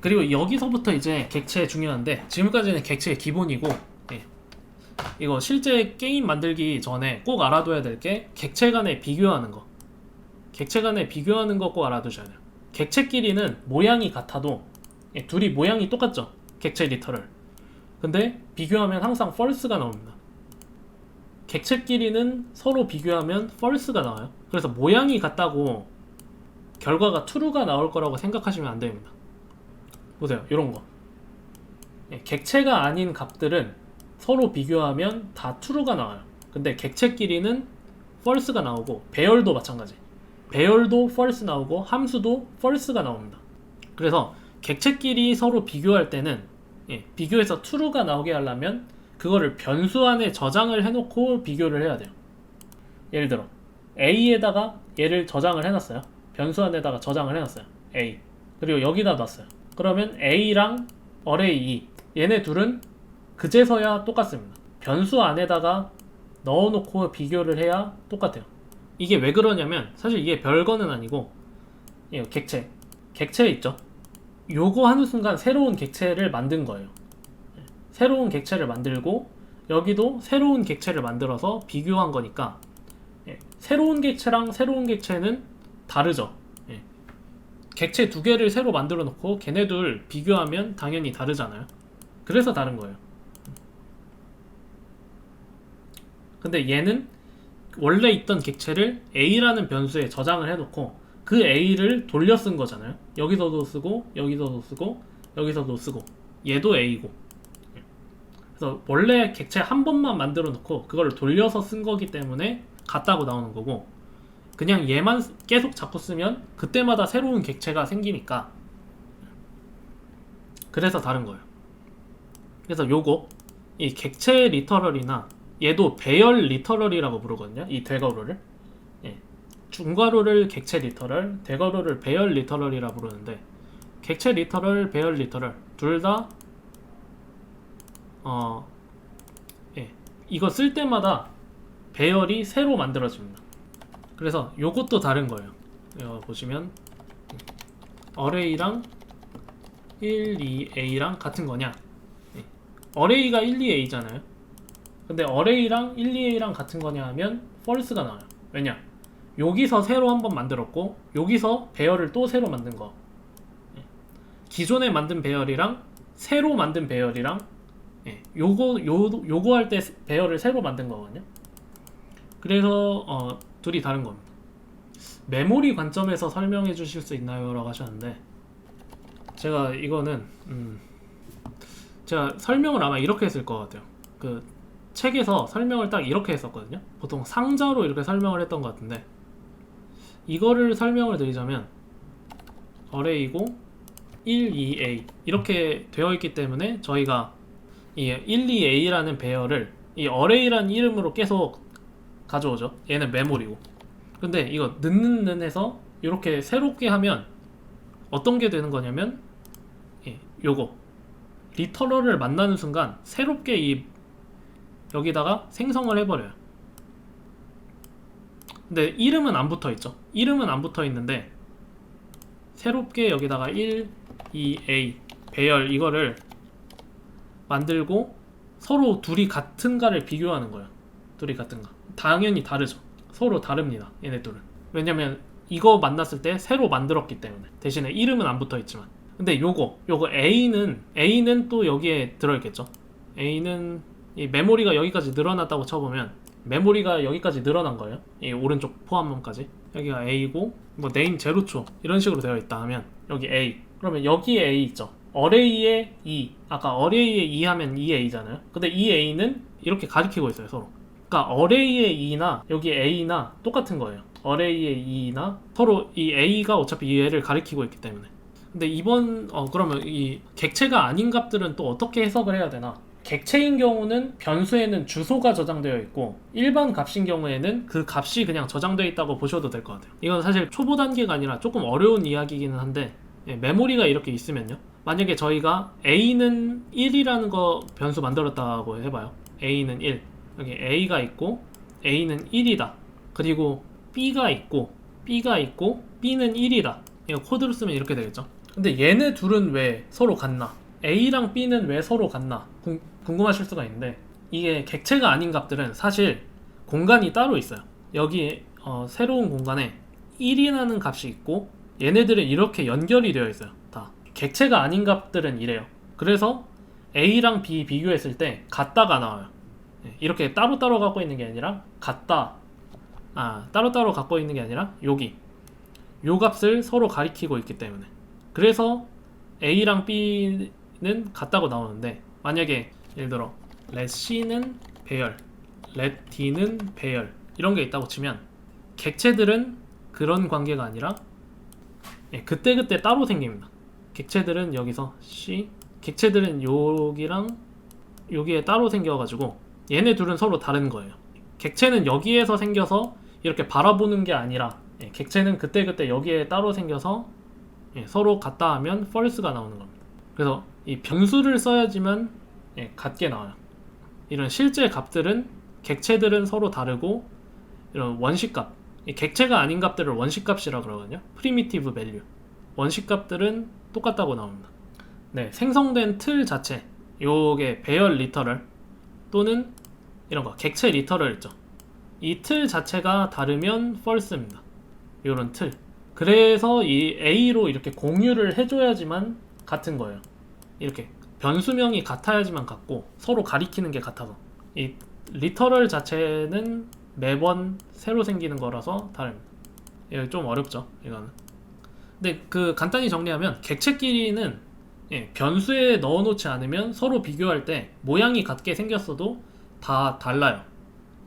그리고 여기서부터 이제 객체 중요한데 지금까지는 객체의 기본이고 예. 이거 실제 게임 만들기 전에 꼭 알아둬야 될 게 객체 간에 비교하는 거. 객체 간에 비교하는 거 꼭 알아두셔야 돼요. 객체끼리는 모양이 같아도 예, 둘이 모양이 똑같죠. 객체 리터럴. 근데 비교하면 항상 false가 나옵니다. 객체끼리는 서로 비교하면 false가 나와요. 그래서 모양이 같다고 결과가 true가 나올 거라고 생각하시면 안 됩니다 보세요. 이런 거. 예, 객체가 아닌 값들은 서로 비교하면 다 true가 나와요. 근데 객체끼리는 false가 나오고 배열도 마찬가지. 배열도 false 나오고 함수도 false가 나옵니다. 그래서 객체끼리 서로 비교할 때는 예, 비교해서 true가 나오게 하려면 그거를 변수 안에 저장을 해놓고 비교를 해야 돼요. 예를 들어 a에다가 얘를 저장을 해놨어요. 변수 안에다가 저장을 해놨어요. a. 그리고 여기다 놨어요 그러면 a랑 array 2 얘네 둘은 그제서야 똑같습니다. 변수 안에다가 넣어놓고 비교를 해야 똑같아요. 이게 왜 그러냐면 사실 이게 별거는 아니고 예, 객체. 객체 있죠? 요거 하는 순간 새로운 객체를 만든 거예요. 예, 새로운 객체를 만들고 여기도 새로운 객체를 만들어서 비교한 거니까 예, 새로운 객체랑 새로운 객체는 다르죠. 예. 객체 두 개를 새로 만들어 놓고 걔네들 비교하면 당연히 다르잖아요 그래서 다른 거예요 근데 얘는 원래 있던 객체를 a라는 변수에 저장을 해놓고 그 a를 돌려 쓴 거잖아요. 여기서도 쓰고 여기서도 쓰고 여기서도 쓰고 얘도 a고. 그래서 원래 객체 한 번만 만들어 놓고 그걸 돌려서 쓴 거기 때문에 같다고 나오는 거고 그냥 얘만 계속 자꾸 쓰면 그때마다 새로운 객체가 생기니까 그래서 다른 거예요. 그래서 요거 이 객체 리터럴이나 얘도 배열 리터럴이라고 부르거든요. 이 대괄호를. 예. 중괄호를 객체 리터럴, 대괄호를 배열 리터럴이라 부르는데 객체 리터럴, 배열 리터럴 둘다 어, 예. 이거 쓸 때마다 배열이 새로 만들어집니다. 그래서 요것도 다른 거예요. 이거 보시면 array랑 1, 2a랑 같은 거냐? 예. array가 1, 2a잖아요. 근데 array랑 1, 2a랑 같은 거냐 하면 false가 나와요. 왜냐? 여기서 새로 한번 만들었고 여기서 배열을 또 새로 만든 거. 예. 기존에 만든 배열이랑 새로 만든 배열이랑 예. 요거 요 요거 할 때 배열을 새로 만든 거거든요. 그래서 어, 둘이 다른 겁니다. 메모리 관점에서 설명해 주실 수 있나요?라고 하셨는데 제가 이거는 음, 제가 설명을 아마 이렇게 했을 것 같아요. 그 책에서 설명을 딱 이렇게 했었거든요. 보통 상자로 이렇게 설명을 했던 것 같은데 이거를 설명을 드리자면 array고 1, 2a 이렇게 되어 있기 때문에 저희가 이 1, 2a라는 배열을 이 array라는 이름으로 계속 가져오죠. 얘는 메모리고. 근데 이거 는는는 해서 이렇게 새롭게 하면 어떤 게 되는 거냐면 예, 요거 리터럴을 만나는 순간 새롭게 이 여기다가 생성을 해버려요. 근데 이름은 안 붙어 있죠. 이름은 안 붙어 있는데 새롭게 여기다가 1, 2a 배열 이거를 만들고 서로 둘이 같은가를 비교하는 거예요. 둘이 같은가. 당연히 다르죠. 서로 다릅니다. 얘네 둘은. 왜냐면 이거 만났을 때 새로 만들었기 때문에 대신에 이름은 안 붙어 있지만 근데 요거 요거 A는 A는 또 여기에 들어있겠죠. A는 이 메모리가 여기까지 늘어났다고 쳐보면 메모리가 여기까지 늘어난 거예요. 이 오른쪽 포함문까지 여기가 A고 뭐 네임 제로초 이런 식으로 되어 있다 하면 여기 A 그러면 여기에 A 있죠. array에 2 아까 array에 2 하면 2A잖아요. 근데 이 A는 이렇게 가리키고 있어요 서로. 그러니까 array의 2나 여기 A나 똑같은 거예요. array의 2나 서로 이 A가 어차피 얘를 가리키고 있기 때문에. 근데 이번 어 그러면 이 객체가 아닌 값들은 또 어떻게 해석을 해야 되나? 객체인 경우는 변수에는 주소가 저장되어 있고 일반 값인 경우에는 그 값이 그냥 저장되어 있다고 보셔도 될 것 같아요. 이건 사실 초보 단계가 아니라 조금 어려운 이야기이기는 한데 예, 메모리가 이렇게 있으면요. 만약에 저희가 a는 1이라는 거 변수 만들었다고 해봐요. a는 1 여기 a가 있고 a는 1이다. 그리고 b가 있고 b가 있고 b는 1이다. 이거 코드로 쓰면 이렇게 되겠죠. 근데 얘네 둘은 왜 서로 같나? A랑 B는 왜 서로 같나? 궁, 궁금하실 수가 있는데 이게 객체가 아닌 값들은 사실 공간이 따로 있어요. 여기 어, 새로운 공간에 1이라는 값이 있고 얘네들은 이렇게 연결이 되어 있어요. 다 객체가 아닌 값들은 이래요. 그래서 A랑 B 비교했을 때 같다가 나와요. 예, 이렇게 따로따로 갖고 있는 게 아니라 같다. 아 따로따로 갖고 있는 게 아니라 여기 요 값을 서로 가리키고 있기 때문에 그래서 A랑 B는 같다고 나오는데 만약에 예를 들어 let C는 배열, let D는 배열 이런 게 있다고 치면 객체들은 그런 관계가 아니라 예, 그때그때 따로 생깁니다. 객체들은 여기서 C, 객체들은 여기랑 여기에 따로 생겨가지고 얘네 둘은 서로 다른 거예요. 객체는 여기에서 생겨서 이렇게 바라보는 게 아니라 예, 객체는 그때그때 여기에 따로 생겨서 예, 서로 같다 하면 false가 나오는 겁니다. 그래서 이 변수를 써야지만 예, 같게 나와요. 이런 실제 값들은 객체들은 서로 다르고 이런 원시값, 이 객체가 아닌 값들을 원시값이라 그러거든요. primitive value. 원시값들은 똑같다고 나옵니다. 네, 생성된 틀 자체, 요게 배열 리터럴 또는 이런 거 객체 리터럴 있죠. 이 틀 자체가 다르면 false입니다. 요런 틀. 그래서 이 A로 이렇게 공유를 해줘야지만 같은 거예요. 이렇게 변수명이 같아야지만 같고 서로 가리키는 게 같아서 이 리터럴 자체는 매번 새로 생기는 거라서 다릅니다. 이거 좀 어렵죠, 이거는. 근데 그 간단히 정리하면 객체끼리는 예, 변수에 넣어놓지 않으면 서로 비교할 때 모양이 같게 생겼어도 다 달라요.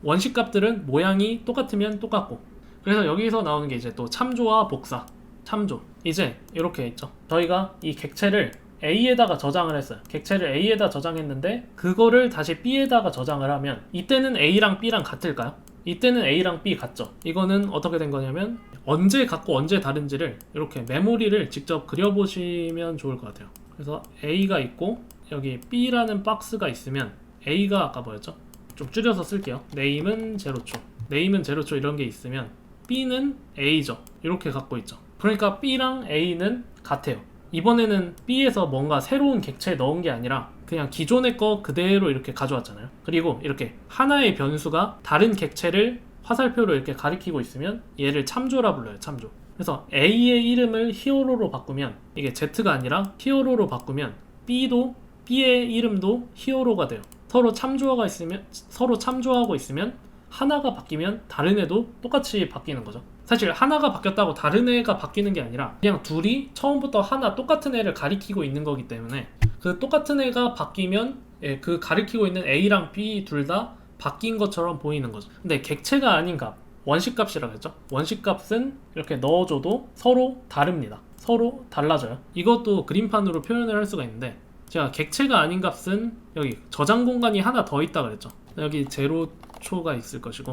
원식 값들은 모양이 똑같으면 똑같고. 그래서 여기서 나오는 게 이제 또 참조와 복사. 참조. 이제 이렇게 있죠. 저희가 이 객체를 A에다가 저장을 했어요. 객체를 A에다 저장했는데 그거를 다시 B에다가 저장을 하면 이때는 A랑 B랑 같을까요? 이때는 A랑 B 같죠. 이거는 어떻게 된 거냐면 언제 같고 언제 다른지를 이렇게 메모리를 직접 그려보시면 좋을 것 같아요 그래서 A가 있고 여기 B라는 박스가 있으면 A가 아까 뭐였죠? 좀 줄여서 쓸게요. 네임은 제로초. 네임은 제로초 이런 게 있으면 B는 A죠. 이렇게 갖고 있죠. 그러니까 B랑 A는 같아요. 이번에는 B에서 뭔가 새로운 객체 넣은 게 아니라 그냥 기존의 거 그대로 이렇게 가져왔잖아요. 그리고 이렇게 하나의 변수가 다른 객체를 화살표로 이렇게 가리키고 있으면 얘를 참조라 불러요. 참조. 그래서 A의 이름을 히어로로 바꾸면 이게 Z가 아니라 히어로로 바꾸면 B도 B의 이름도 히어로가 돼요. 서로 참조가 있으면 서로 참조하고 있으면 하나가 바뀌면 다른 애도 똑같이 바뀌는 거죠. 사실 하나가 바뀌었다고 다른 애가 바뀌는 게 아니라 그냥 둘이 처음부터 하나 똑같은 애를 가리키고 있는 거기 때문에 그 똑같은 애가 바뀌면 예, 그 가리키고 있는 A랑 B 둘 다 바뀐 것처럼 보이는 거죠. 근데 객체가 아닌 값, 원식값이라고 했죠. 원식값은 이렇게 넣어줘도 서로 다릅니다. 서로 달라져요. 이것도 그림판으로 표현을 할 수가 있는데 제가 객체가 아닌 값은 여기 저장 공간이 하나 더 있다 그랬죠. 여기 제로초가 있을 것이고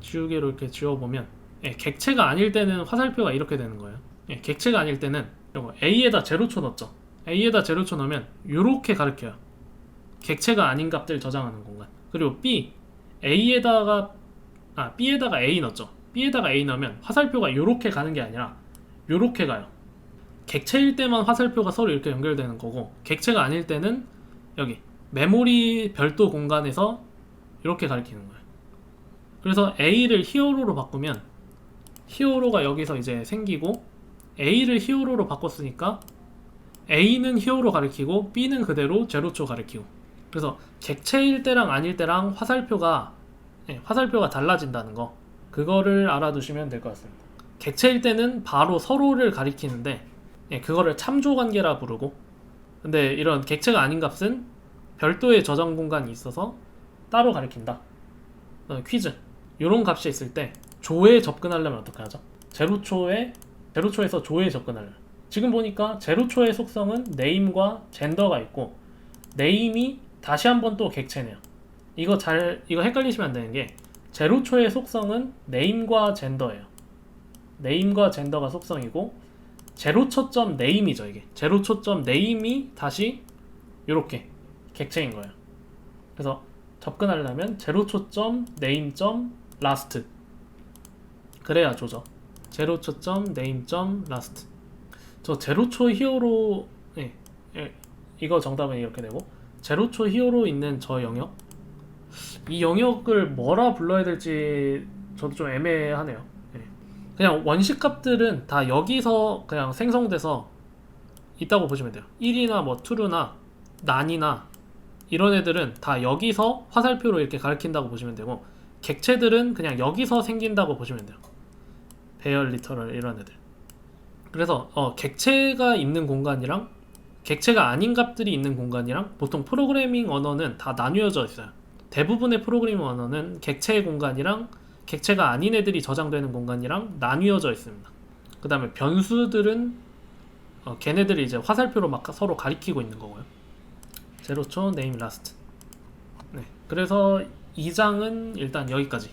지우개로 이렇게 지워보면 예, 객체가 아닐 때는 화살표가 이렇게 되는 거예요. 예, 객체가 아닐 때는 이거 A에다 제로초 넣었죠. A에다 제로초 넣으면 이렇게 가르켜요. 객체가 아닌 값들 저장하는 공간. 그리고 B A에다가 아 B에다가 A 넣었죠. B에다가 A 넣으면 화살표가 이렇게 가는 게 아니라 이렇게 가요. 객체일 때만 화살표가 서로 이렇게 연결되는 거고 객체가 아닐 때는 여기 메모리 별도 공간에서 이렇게 가리키는 거예요. 그래서 A를 히어로로 바꾸면 히어로가 여기서 이제 생기고 A를 히어로로 바꿨으니까 A는 히어로 가리키고 B는 그대로 제로초 가리키고 그래서 객체일 때랑 아닐 때랑 화살표가 예, 화살표가 달라진다는 거 그거를 알아두시면 될 것 같습니다. 객체일 때는 바로 서로를 가리키는데 예, 그거를 참조 관계라 부르고 근데 이런 객체가 아닌 값은 별도의 저장 공간이 있어서 따로 가리킨다. 어, 퀴즈. 이런 값이 있을 때 조에 접근하려면 어떻게 하죠? 제로초에 제로초에서 조에 접근하려면 지금 보니까 제로초의 속성은 네임과 젠더가 있고 네임이 다시 한번 또 객체네요. 이거 잘 이거 헷갈리시면 안 되는 게 제로초의 속성은 네임과 젠더예요. 네임과 젠더가 속성이고 제로 초점 네임이죠 이게 제로 초점 네임이 다시 이렇게 객체인 거예요. 그래서 접근하려면 제로 초점 네임 점 라스트 그래야 조죠. 제로 초점 네임 점 라스트 저 제로초 히어로 네, 예, 이거 정답은 이렇게 되고 제로초 히어로 있는 저 영역 이 영역을 뭐라 불러야 될지 저도 좀 애매하네요. 예. 그냥 원시 값들은 다 여기서 그냥 생성돼서 있다고 보시면 돼요. 1이나 뭐 투르나 난이나 이런 애들은 다 여기서 화살표로 이렇게 가리킨다고 보시면 되고 객체들은 그냥 여기서 생긴다고 보시면 돼요. 배열 리터럴 이런 애들. 그래서 어, 객체가 있는 공간이랑 객체가 아닌 값들이 있는 공간이랑 보통 프로그래밍 언어는 다 나뉘어져 있어요. 대부분의 프로그래밍 언어는 객체의 공간이랑 객체가 아닌 애들이 저장되는 공간이랑 나뉘어져 있습니다. 그 다음에 변수들은 어, 걔네들이 이제 화살표로 막 서로 가리키고 있는 거고요. 제로초 네임 라스트. 네. 그래서 이 장은 일단 여기까지.